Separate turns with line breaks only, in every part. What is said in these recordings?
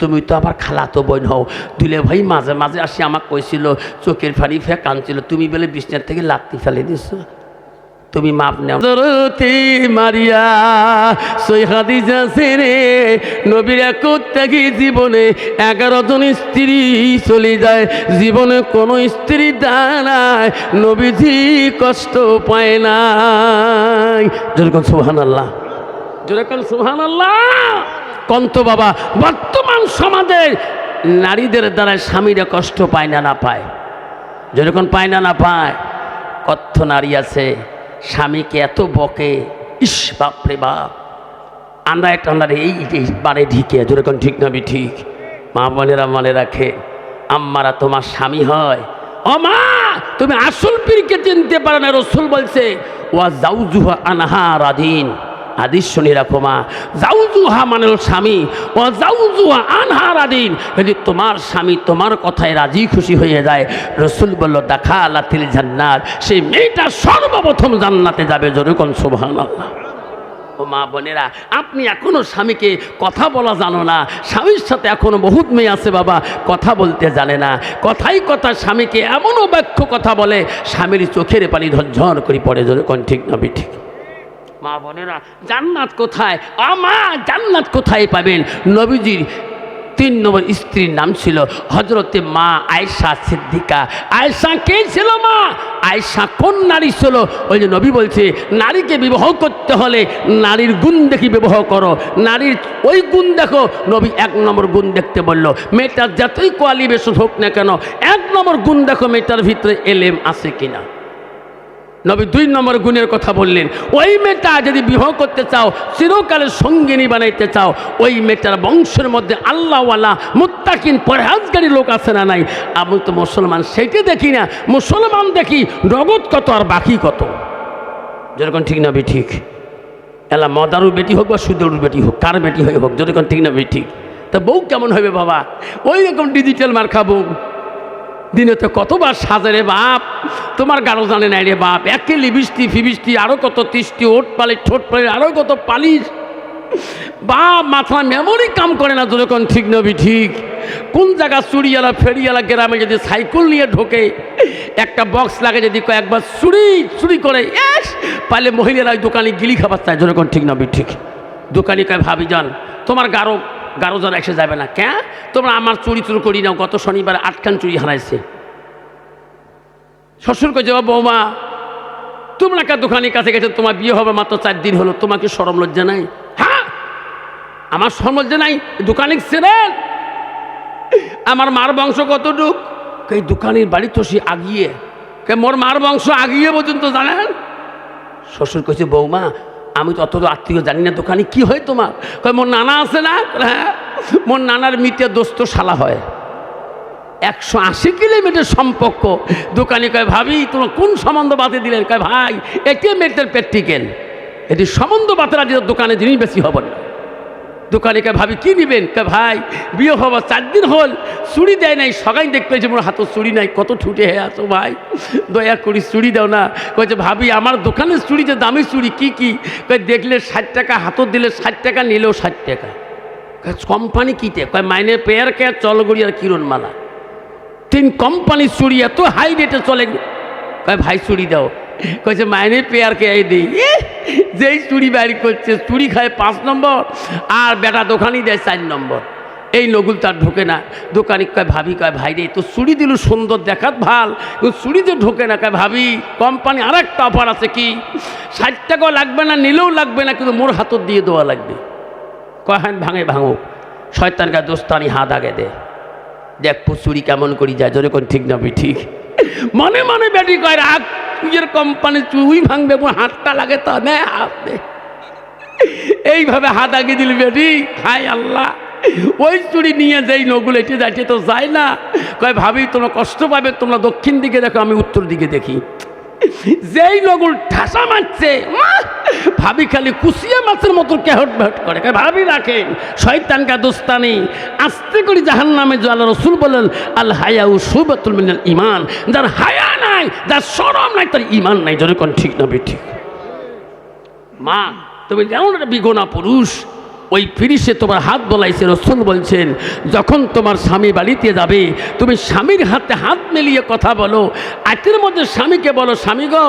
তুমি তো আমার খালাতো বোন হও। দুলে ভাই মাঝে মাঝে আসি আমাকে কইছিল, চোখের ফাড়ি ফে কানছিল, তুমি বলে বিছনার থেকে লাত্তি ফেলে দিছো। তুমি মাপ নেও। দরতি মারিয়া, সই হাদিজা সেরে নবীর একত্যাগী জীবনে এগারো জন স্ত্রী চলে যায়। জীবনে কোনো স্ত্রী দাঁড়ায়, নবীজি কষ্ট পায় না যেরকম সুহান আল্লাহ যেরকম সুহান আল্লাহ কন্ত বাবা, বর্তমান সমাজের নারীদের দ্বারা স্বামীরা কষ্ট পায় না না পায়? যেরকম পায় না না পায়? কত নারী আছে, স্বামীকে এত বকে, ইস বাপরে বাপ। আমরা এই এই বারে ঢিকে, যেরকম ঠিক না ঠিক। মা বোনেরা মনে রাখে, আম্মারা তোমার স্বামী হয়। ও মা, তুমি আসল পীরকে চিনতে পারো না, রসুল বলছে, ওয়া জাউজুহা আনহা রাধীন আদিস শুনে রাখো মা। জাউজুহা মানে স্বামী ও জাউজুহা আনহার আদিন যদি তোমার স্বামী তোমার কথায় রাজি খুশি হয়ে যায়, রসুল বলল দেখা আল্লাতিল জান্নাত। সেই মেয়েটা সর্বপ্রথম জান্নাতে যাবে যেরকম সুবহান আল্লাহ ও মা বোনেরা, আপনি এখনও স্বামীকে কথা বলা জানো না। স্বামীর সাথে এখনও বহুত মেয়ে আছে বাবা, কথা বলতে জানে না। কথাই কথা স্বামীকে এমনও বাক্য কথা বলে, স্বামীর চোখের পানি ঝরঝর করে পড়ে যেরকম ঠিক না ঠিক মা বোনেরা, জান্নাত কোথায়? আমা জান্নাত কোথায় পাবেন? নবীজির তিন নম্বর স্ত্রীর নাম ছিল হজরতে মা আয়সা সিদ্দিকা। আয়সা কে ছিল মা? আয়সা কোন নারী ছিল? ওই যে নবী বলছে, নারীকে বিবাহ করতে হলে নারীর গুণ দেখি বিবাহ করো। নারীর ওই গুণ দেখো। নবী এক নম্বর গুণ দেখতে বলল, মেয়েটার যতই কোয়ালিফিকেশন হোক না কেন, এক নম্বর গুণ দেখো মেয়েটার ভিতরে এলেম আছে কিনা। নবী দুই নম্বর গুণের কথা বললেন, ওই মেয়েটা যদি বিবাহ করতে চাও, চিরকালের সঙ্গিনী বানাইতে চাও, ওই মেয়েটার বংশের মধ্যে আল্লাহওয়ালা মুত্তাকিন পরহাজগারি লোক আছে না নাই? আমি তো মুসলমান, সেইটা দেখি না। মুসলমান দেখি নগদ কত আর বাকি কত? যেরকম ঠিক না বে ঠিক। এলা মদারু বেটি হোক বা সুদরুর বেটি হোক, কার বেটি হয়ে হোক, যেরকম ঠিক না ঠিক। তা বউ কেমন হবে বাবা? ওই রকম ডিজিটাল মার খাব। দিনে তো কতবার সাজে রে বাপ? তোমার গারো জানে নাই রে বাপ। একে লিবিষ্টি, ফিবিষ্টি আরও কত তিষ্টি, ওট পালি ঠোঁট পালি আরও কত পালিশ। বাপ, মাথা মেমোরি কাম করে না যেরকম ঠিক নবী ঠিক। কোন জায়গা চুরিয়ালা ফেরিয়ালা গ্রামে যদি সাইকেল নিয়ে ঢোকে, একটা বক্স লাগে যদি কয়েকবার চুরি চুরি করে এস পাইলে মহিলারা ওই দোকানে গিলি খাবার চায় যেরকম ঠিক নবী ঠিক। দোকানি কয়, ভাবি যান তোমার গারো জন এসে যাবে না। কেন? তোমরা আমার চুরি চুরি করি নাও, গত শনিবার আটখান চুরি হারাইছে। শ্বশুর কে যাব বৌমা, তোমরা কে দোকানের কাছে গেছে, তোমার বিয়ে হবে মাত্র চার দিন হলো তোমাকে সরম লজ্জা নাই? হ্যাঁ আমার সরম লজ্জা নাই? দোকানে ছিলেন আমার মার বংশ কতটুক? এই দোকানের বাড়ি তো সে আগিয়ে। কে, মোর মার বংশ আগিয়ে পর্যন্ত জানেন? শ্বশুর কইছে, বৌমা আমি তো অত আত্মীয় জানি না দোকানে, কি হয় তোমার? কয়, মোর নানা আছে না? হ্যাঁ। মোর নানার মিতে দোস্ত শালা হয়। একশো আশি কিলোমিটার সম্পর্ক। দোকানে কয়, ভাবি, তোমার কোন সম্বন্ধ বাতে দিলেন? কয়, ভাই এটি মেটের প্র্যাকটিক্যাল এটি সম্বন্ধ বাতের আজ দোকানে জিনিস বেশি হবে না। দোকানে কে ভাবি কি নিবেন? কে ভাই বিয়ে হওয়া চার দিন হল চুড়ি দেয় নাই সবাই দেখতে যে মোর হাতে চুড়ি নাই কত ছুটে হে আছো ভাই। দয়া করি চুড়ি দাও না। কয়েছে ভাবি আমার দোকানের চুড়ি যে দামি চুড়ি কি কি? কয় দেখলে ষাট টাকা হাতত দিলে ষাট টাকা নিলেও ষাট টাকা। কোম্পানি কিতে কয় মাইনে পেয়ার কে চলগড়ি আর কিরণ মালা তিন কোম্পানির চুড়ি এত হাই রেটে চলে কয় ভাই চুড়ি দাও। কয়েছে মাইনে পেয়ারকে এই দিই? ইহ, যেই চুড়ি বাড়ি করছে, চুরি খায় পাঁচ নম্বর, আর বেটা দোকানই দেয় চার নম্বর। এই নগুল তার ঢোকে না। দোকানি কয়, ভাবি, কয়, ভাই রে তো চুড়ি দিল সুন্দর, দেখাত ভালো। কিন্তু চুড়ি তো ঢোকে না, কয়, ভাবি, কোম্পানি আর একটা অফার আছে কি? ষাট টাকাও লাগবে না, নিলেও লাগবে না, কিন্তু মোর হাতত দিয়ে দেওয়া লাগবে। কয় হ্যাঁ ভাঙে ভাঙো শয়তান গা দোস্তানি হাত আগে দে। দেখ চুরি কেমন করি যায় যদি কোন ঠিক না ঠিক। মনে মনে বেটি কয়, রাগ তুইয়ের কোম্পানি চুই ভাঙবে হাতটা লাগে তো হাত এইভাবে হাত আগে দিল বেটি হাই আল্লাহ। ওই চুড়ি নিয়ে যেই নগুলো এটি যাচ্ছে তো যায় না। কয়, ভাবি, তোমরা কষ্ট পাবে, তোমরা দক্ষিণ দিকে দেখো, আমি উত্তর দিকে দেখি। যেই নগুল ঠাসা মারছে ভাবি খালি কুসিয়া মাছের মতো কেহট বেহট করে। ভাবি রাখেন শয়তানকা দোস্তানি, আস্তে করে জাহান নামে আল্লাহ রসুল বলেন, আল হায়া ও সুবাতুল মিনাল ইমান যার হায়া নাই, যার সরম নাই, তার ইমান নাই যেরকম ঠিক না ঠিক মা, তুমি যেমন একটা বিগোনা পুরুষ? ওই ফিরিসে তোমার হাত বলাইছে, রসুল বলছেন, যখন তোমার স্বামী বাড়িতে যাবে, তুমি স্বামীর হাতে হাত মিলিয়ে কথা বলো। আজকের মধ্যে স্বামীকে বলো, স্বামী গো,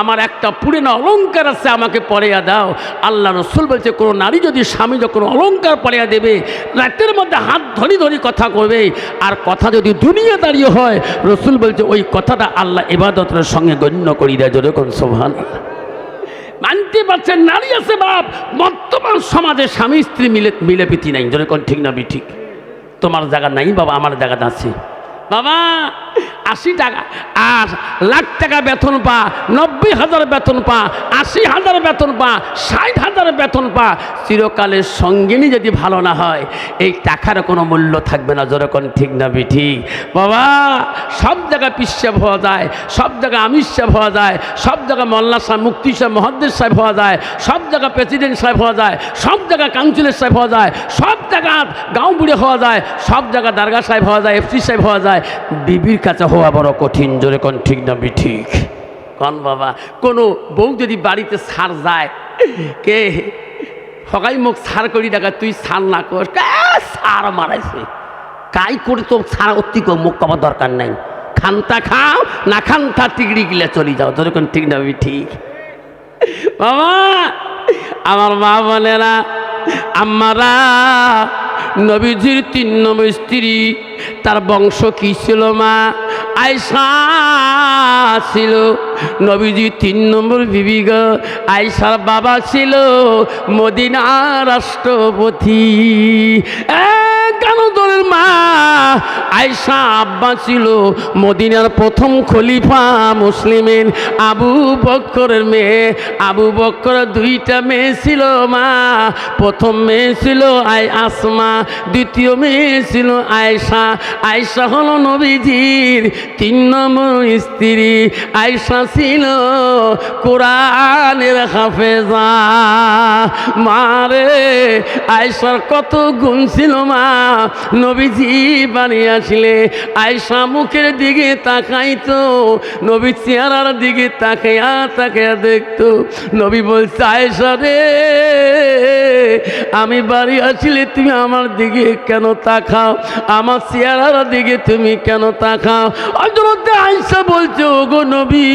আমার একটা পুরনো অলংকার আছে, আমাকে পরেয়া দাও। আল্লাহ রসুল বলছে, কোনো নারী যদি স্বামী যখন অলংকার পরেয়া দেবে, রাতের মধ্যে হাত ধরি ধরি কথা করবে আর কথা যদি দুনিয়া দাঁড়িয়ে হয়, রসুল বলছে, ওই কথাটা আল্লাহ এবাদতের সঙ্গে গণ্য করি দেয় যেরকম সোহান মানতে পারছেন, নারী আছে বাপ। বর্তমান সমাজে স্বামী, স্ত্রী মিলে মিলে পিতি নাই। যেরকম ঠিক না বি ঠিক? তোমার জায়গা নাই বাবা, আমার জায়গাটা আছে। বাবা আশি টাকা, আর লাখ টাকা বেতন পা, নব্বই হাজার বেতন পা, আশি হাজার বেতন পা, ষাট হাজার বেতন পা। চিরকালের সঙ্গিনী যদি ভালো না হয়, এই টাকার কোনো মূল্য থাকবে না। যেরকম ঠিক না ঠিক বাবা, সব জায়গায় পিসাব হওয়া যায়, সব জায়গায় আমির সাহেব হওয়া যায়, সব জায়গায় মোল্লা সাহেব মুক্তি সাহেব মহাদ্দেশ সাহেব হওয়া যায়, সব জায়গায় প্রেসিডেন্ট সাহেব হওয়া যায়, সব জায়গায় কাউন্সিলর সাহেব হওয়া যায়, সব জায়গা গাঁও বুড়ে হওয়া যায়, সব জায়গায় দারগা সাহেব হওয়া যায়, এফসি সাহেব হওয়া যায়, বিবির কাছে হওয়া বড় কঠিন, জোরে কোন ঠিক না বি ঠিক কন বাবা, কোনো বউ যদি বাড়িতে সার যায়, কে? সকাই মুখ সার করি দেখা, তুই সার না কর। সার মারাইছে? কাই করে তো সার অতি কো মুখ কমার দরকার নাই। খান্তা খাও, না খান্তা টিগড়ি গিলে চলে যাও যেরকম ঠিক না আমি ঠিক বাবা, আমার মা বোনেরা আমারা নবীজির তিন নম্বর স্ত্রী, তার বংশ কি ছিল মা? আয়সা ছিল। নবীজি তিন নম্বর বিবিগ আয়সার বাবা ছিল মদিনা রাষ্ট্রপতি। কানুদলের মা আয়সা আব্বা ছিল মদিনার প্রথম খলিফা মুসলিমের আবু বক্করের মেয়ে, আবু বক্কর দুইটা মেয়ে ছিল মা। প্রথম মেয়ে ছিল আই আসমা, দ্বিতীয় মেয়ে ছিল আয়সা আয়সা হলো নবীজির তিন নম্বর স্ত্রী। আয়সা ছিল কোরআনের হাফেজা। মারে আয়সার কত গুণ ছিল মা। নবীজি বানিয়ে আসলে আয়সা মুখের দিকে তাকাইতো, নবী চেহারার দিকে তাকাইয়া তাকাইয়া দেখতো। নবী বলছে আয়সা রে, আমি বাড়ি আসলে তুমি আমার দিকে কেন তাকাও? আমার চেহারার দিকে তুমি কেন তাকাও? হজরতে আয়সা বলছে গো নবী,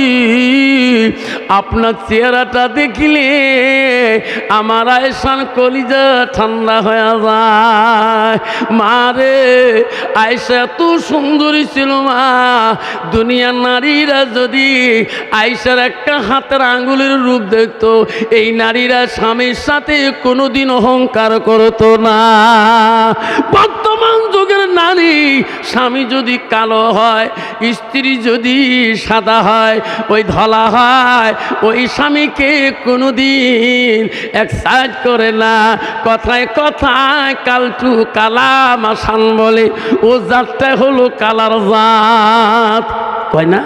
আপনার চেহারাটা দেখিলে আমার আয়সান কলিজা ঠান্ডা হয়ে যায়। মারে আয়সা এত সুন্দরী ছিল মা। দুনিয়ার নারীরা যদি আয়সার একটা হাতের আঙ্গুলের রূপ দেখত, এই নারীরা স্বামীর সাথে কোনোদিন অহংকার করতো না। বর্তমান যুগের নারী, স্বামী যদি কালো হয়, স্ত্রী যদি সাদা হয়, ওই ধলা হয়, ওই স্বামীকে কোনো কোনোদিন একসাইড করে না। কথায় কথায় কালটু কালা মাসান বলে, ও জাতটা হলো কালার জাত। কয় না?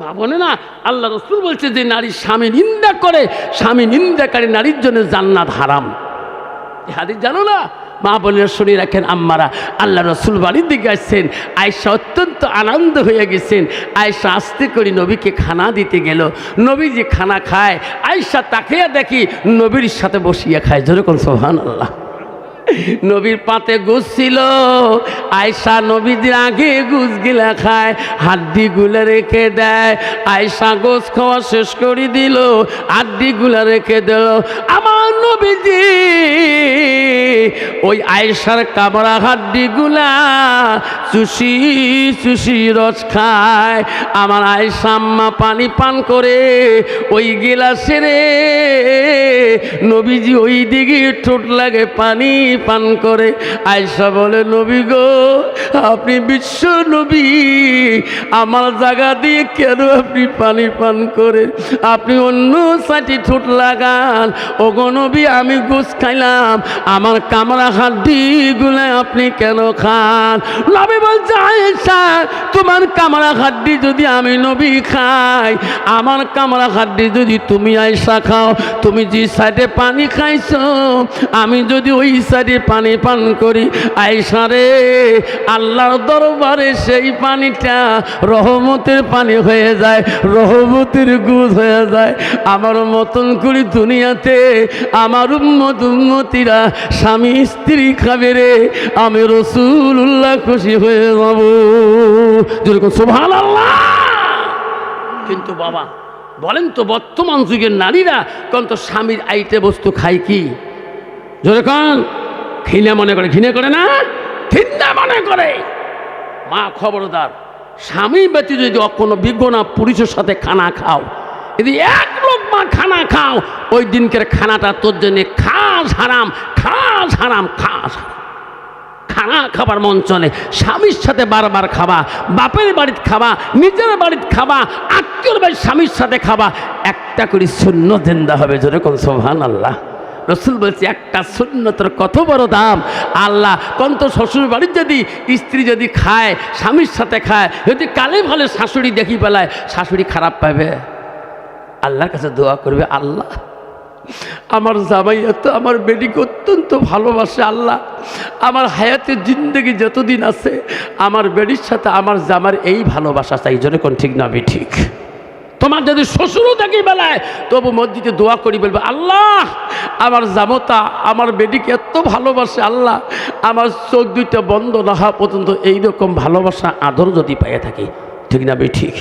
ভাবনে না, আল্লাহ রসুল বলছে যে নারী স্বামী নিন্দা করে, স্বামী নিন্দাকারী নারীর জন্য জান্নাত হারাম। হাদিস জানো না? মা বোনের শুনে রাখেন, আম্মারা, আল্লাহ রসুল বাড়ির দিকে আসছেন আয়সা অত্যন্ত আনন্দ হয়ে গেছেন। আয়সা আস্তে করে নবীকে খানা দিতে গেল। নবী যে খানা খায়। আয়সা তাকে দেখি নবীর সাথে বসিয়ে খায়। যেরকম সোহান আল্লাহ নবীর পাতে গুছ ছিল। আয়সা নবীদের আগে গুছ গিলা খায়। হাড্ডি গুলে রেখে দেয়। আয়সা গোস খাওয়া শেষ করে দিল। হাড্ডি গুলা রেখে দিল। আমার নবীজি ওই আয়সার কামড়া হাড্ডি গুলা চুষি চুষি রস খায়। আমার আয়সা আম্মা পানি পান করে ওই গিলাসে রে। নবীজি ওই দিকে ঠোঁট লাগে পানি পান করে। আয়সা বলে, নবী গো, আপনি বিশ্ব নবী। আমার জায়গা দিয়ে কেন আপনি পানি পান করেন আপনি অন্য সাইটি ঠোঁট লাগান। ও গো নবী, আমি গোস খাইলাম। আমার কামড়া হাড্ডিগুলো আপনি কেন খান? নবী বলছে আয়েশা তোমার কামড়া হাড্ডি যদি আমি নবী খাই, আমার কামড়া হাড্ডি যদি তুমি আয়সা খাও, তুমি যে সাইডে পানি খাইছো, আমি যদি ওই সাইডে পানি পান করি আয়সা রে, আল্লাহর দরবারে সেই পানিটা রহমতের পানি হয়ে যায়, রহমতের গুজ হয়ে যায়। আমার মতন করি দুনিয়াতে আমার উম্মত, উম্মতিরা স্বামী স্ত্রী খাবে রে, আমি রসুল্লাহ খুশি হয়ে যাব। যেরকম সুভান কিন্তু বাবা, বলেন তো বর্তমান যুগের নারীরা কোন তো স্বামীর আইটে বস্তু খায় কি? যেরকম ঘৃণা মনে করে, ঘৃণা করে না? ঘৃণা মনে করে। মা খবরদার, স্বামী ব্যতীত যদি কোনো বিজ্ঞনা পুরুষের সাথে খানা খাও, যদি এক লোক খানা খাও, ওই দিনকের খানাটা তোর জন্য খাস হারাম খাস হারাম, খাস খানা খাবার মন চলে, স্বামীর সাথে বারবার খাবা, বাপের বাড়িতে খাবা, নিজের বাড়িতে খাবা আত্মীয় বাড়ির স্বামীর সাথে খাবা, একটা করে শূন্য দেন্দা হবে যেরকম সোহান আল্লাহ রসুল বলছে, একটা শূন্যতর কত বড় দাম? আল্লাহ, কন্ত শ্বশুর বাড়ির যদি স্ত্রী যদি খায়, স্বামীর সাথে খায়, যদি কালে ভালো শাশুড়ি দেখি পেলায়, শাশুড়ি খারাপ পাবে। আল্লাহর কাছে দোয়া করবে, আল্লাহ, আমার জামাই এত, আমার বেডিকে অত্যন্ত ভালোবাসে, আল্লাহ, আমার হায়াতের জিন্দগি যতদিন আছে, আমার বেডির সাথে আমার জামার এই ভালোবাসা চাই। জন্য কোন ঠিক না আমি ঠিক তোমার যদি শ্বশুরও দেখি বেলায়, তবু মসজিদে দোয়া করি, বলবে, আল্লাহ, আমার জামতা, আমার বেডিকে এত ভালোবাসে, আল্লাহ, আমার চোখ দুইটা বন্ধ না হওয়া পর্যন্ত এইরকম ভালোবাসা আদর যদি পাইয়ে থাকি। ঠিক না আমি ঠিক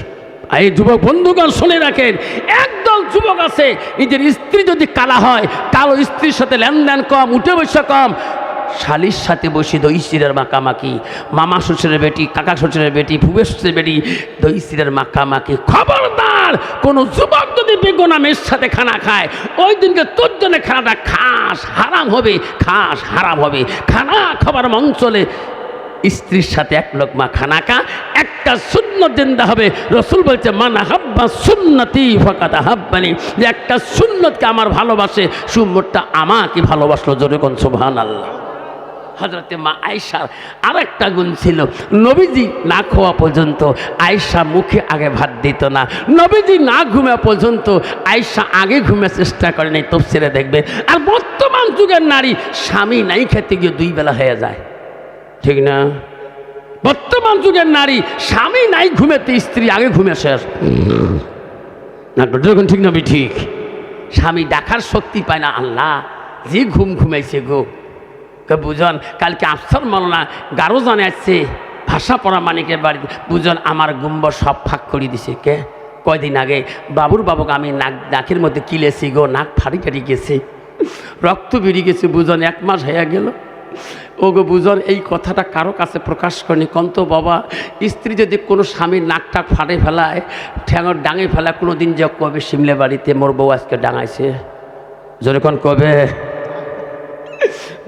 এই যুবক বন্ধুগণ শুনে রাখেন, একদল যুবক আছে, নিজের স্ত্রী যদি কালা হয়, কালো স্ত্রীর সাথে লেনদেন কম, উঠে বসে কম, শালির সাথে বসে দই স্ত্রীর মাকামাকি মামা শ্বশুরের বেটি, কাকা শ্বশুরের বেটি ভুবের শ্বশুরের বেটি, দই স্ত্রীর মাকামাকি খবরদার, কোন যুবক যদি বেগনামের সাথে খানা খায়, ওই দিনকে তোর জন্য খানাটা খাস হারাম হবে, খাস হারাম হবে। খানা খাবার মন চলে স্ত্রীর সাথে এক লোকমা খানাকা, একটা শূন্য জিন্দা হবে। রসুল বলছে, মান হাব্বা সুন্নতি ফকাত হাব্বানি যে একটা সুন্নতকে আমার ভালোবাসে সুন্নতটা আমাকে ভালোবাসলো জোরে কোন আল্লাহ হজরতে মা আয়সার আর একটা গুণ ছিল, নবীজি না খাওয়া পর্যন্ত আয়সা মুখে আগে ভাত দিত না। নবীজি না ঘুমা পর্যন্ত আয়সা আগে ঘুমে চেষ্টা করেনি তফসিরে দেখবে। আর বর্তমান যুগের নারী স্বামী নাই খেতে গিয়ে দুই বেলা হয়ে যায়। ঠিক না? বর্তমান যুগের নারী, স্বামী নাই ঘুমেতে, স্ত্রী আগে ঘুমে শেষ না যখন ঠিক না ঠিক? স্বামী ডাকার শক্তি পায় না আল্লাহ। যে ঘুম ঘুমাইছে গো। বুঝন, কালকে আফসর মালনা গারো জানে আসছে, ভাষা পড়া মানিকের বাড়িতে। বুঝন, আমার গুম্ব সব ফাঁক করে দিছে, কে? কয়দিন আগে বাবুর বাবুকে আমি নাক, নাকের মধ্যে কিলেছি গো, নাক ফাড়ি ফাড়ি গেছে। রক্ত বেরিয়ে গেছে, বুঝন, এক মাস হয়ে গেল। ও গো বুঝন এই কথাটা কারও কাছে প্রকাশ করেনি। কন্ত বাবা স্ত্রী যদি কোনো স্বামীর নাক টাক ফাটে ফেলায় ঠ্যাঙর ডাঙে ফেলায় কোনো দিন যে কবে সিমলে বাড়িতে মোর বউ আজকে ডাঙাইছে? যখন কবে?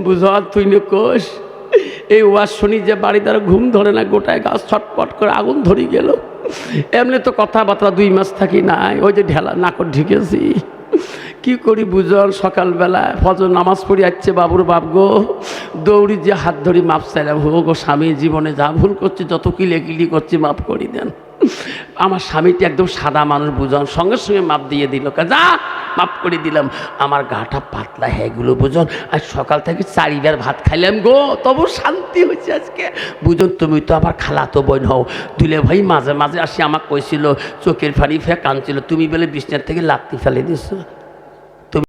বুঝ তুই কোষ? এই ওয়াজ শুনি যে বাড়ি দ্বারা ঘুম ধরে না গোটায় গাছ ছটপট করে আগুন ধরি গেল। এমনি তো কথাবার্তা দুই মাস থাকি নাই ওই যে ঢেলা নাকর ঢিকেছি। কি করি বুঝল? সকালবেলা ফজর নামাজ পড়ি আসছে বাবুর বাপ গো, দৌড়ি যে হাত ধরি মাপ চাইলাম। হো গো স্বামী, জীবনে যা ভুল করছি, যত কিলে কিলি করছি, মাপ করি দেন। আমার স্বামীটি একদম সাদা মানুষ বুঝন সঙ্গে সঙ্গে মাপ দিয়ে দিল। যা, মাপ করে দিলাম। আমার গাটা পাতলা হ্যাগুলো বুঝন আর সকাল থেকে চারিবার ভাত খাইলাম গো, তবু শান্তি হয়েছে আজকে। বুঝন তুমি তো আমার খালাতো বোন হও। দুলে ভাই মাঝে মাঝে আসি, আমাকে কইছিল, চোখের ফাড়ি ফেয়ে কাঁদছিল। তুমি বলে বিছনার থেকে লাত্তি ফেলে দিছো